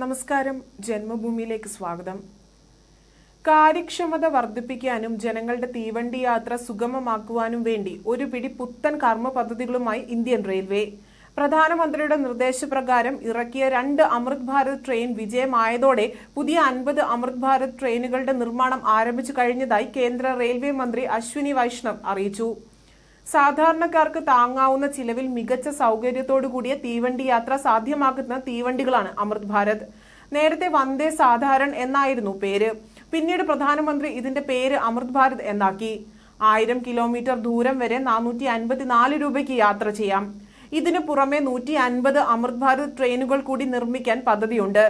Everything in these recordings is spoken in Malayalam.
നമസ്കാരം. ജന്മഭൂമിയിലേക്ക് സ്വാഗതം. കാര്യക്ഷമത വർദ്ധിപ്പിക്കാനും ജനങ്ങളുടെ തീവണ്ടി യാത്ര സുഗമമാക്കുവാനും വേണ്ടി ഒരു പിടി പുത്തൻ കർമ്മ പദ്ധതികളുമായി ഇന്ത്യൻ റെയിൽവേ. പ്രധാനമന്ത്രിയുടെ നിർദ്ദേശപ്രകാരം ഇറക്കിയ രണ്ട് അമൃത് ഭാരത് ട്രെയിൻ വിജയമായതോടെ പുതിയ അൻപത് അമൃത് ഭാരത് ട്രെയിനുകളുടെ നിർമ്മാണം ആരംഭിച്ചു കഴിഞ്ഞതായി കേന്ദ്ര റെയിൽവേ മന്ത്രി അശ്വിനി വൈഷ്ണവ് അറിയിച്ചു. സാധാരണക്കാർക്ക് താങ്ങാവുന്ന ചിലവിൽ മികച്ച സൗകര്യത്തോടു കൂടിയ തീവണ്ടി യാത്ര സാധ്യമാക്കുന്ന തീവണ്ടികളാണ് അമൃത് ഭാരത്. നേരത്തെ വന്ദേ സാധാരൺ എന്നായിരുന്നു പേര്. പിന്നീട് പ്രധാനമന്ത്രി ഇതിന്റെ പേര് അമൃത് ഭാരത് എന്നാക്കി. ആയിരം കിലോമീറ്റർ ദൂരം വരെ നാനൂറ്റി അൻപത്തിനാല് രൂപയ്ക്ക് യാത്ര ചെയ്യാം. ഇതിനു പുറമെ നൂറ്റി അൻപത് അമൃത് ഭാരത് ട്രെയിനുകൾ കൂടി നിർമ്മിക്കാൻ പദ്ധതിയുണ്ട്.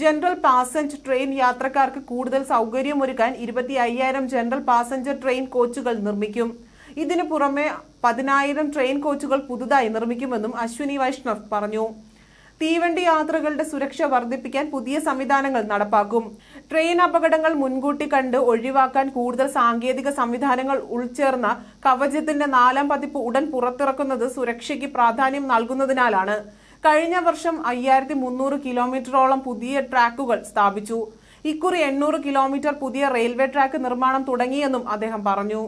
ജനറൽ പാസഞ്ചർ ട്രെയിൻ യാത്രക്കാർക്ക് കൂടുതൽ സൗകര്യമൊരുക്കാൻ ഇരുപത്തി അയ്യായിരം ജനറൽ പാസഞ്ചർ ട്രെയിൻ കോച്ചുകൾ നിർമ്മിക്കും. ഇതിനു പുറമെ പതിനായിരം ട്രെയിൻ കോച്ചുകൾ പുതുതായി നിർമ്മിക്കുമെന്നും അശ്വിനി വൈഷ്ണവ് പറഞ്ഞു. തീവണ്ടി യാത്രകളുടെ സുരക്ഷ വർദ്ധിപ്പിക്കാൻ പുതിയ സംവിധാനങ്ങൾ നടപ്പാക്കും. ട്രെയിൻ അപകടങ്ങൾ മുൻകൂട്ടി കണ്ട് ഒഴിവാക്കാൻ കൂടുതൽ സാങ്കേതിക സംവിധാനങ്ങൾ ഉൾച്ചേർന്ന കവചത്തിന്റെ നാലാം പതിപ്പ് ഉടൻ പുറത്തിറക്കുന്നത് സുരക്ഷയ്ക്ക് പ്രാധാന്യം നൽകുന്നതിനാലാണ്. കഴിഞ്ഞ വർഷം അയ്യായിരത്തി മുന്നൂറ് കിലോമീറ്ററോളം പുതിയ ട്രാക്കുകൾ സ്ഥാപിച്ചു. ഇക്കുറി എണ്ണൂറ് കിലോമീറ്റർ പുതിയ റെയിൽവേ ട്രാക്ക് നിർമ്മാണം തുടങ്ങിയെന്നും അദ്ദേഹം പറഞ്ഞു.